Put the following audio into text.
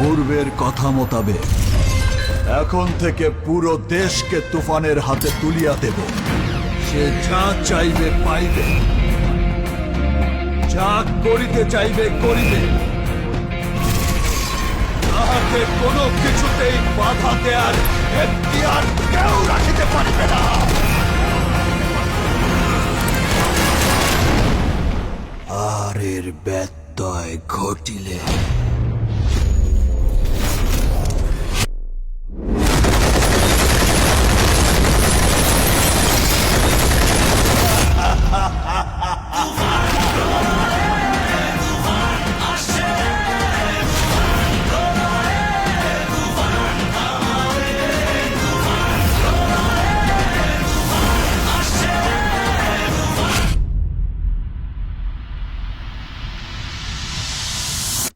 পূর্বের কথা মোতাবেক, এখন থেকে পুরো দেশকে তুফানের হাতে তুলিয়া দেব। সে যা চাইবে পাইবে। যা করিতে চাইবে করিবে। তাহাকে কোনো কিছুতেই বাধা দেয়ার এখতিয়ার কেউ রাখিতে পারিবে না। আর এর ব্যত্যয় ঘটিলে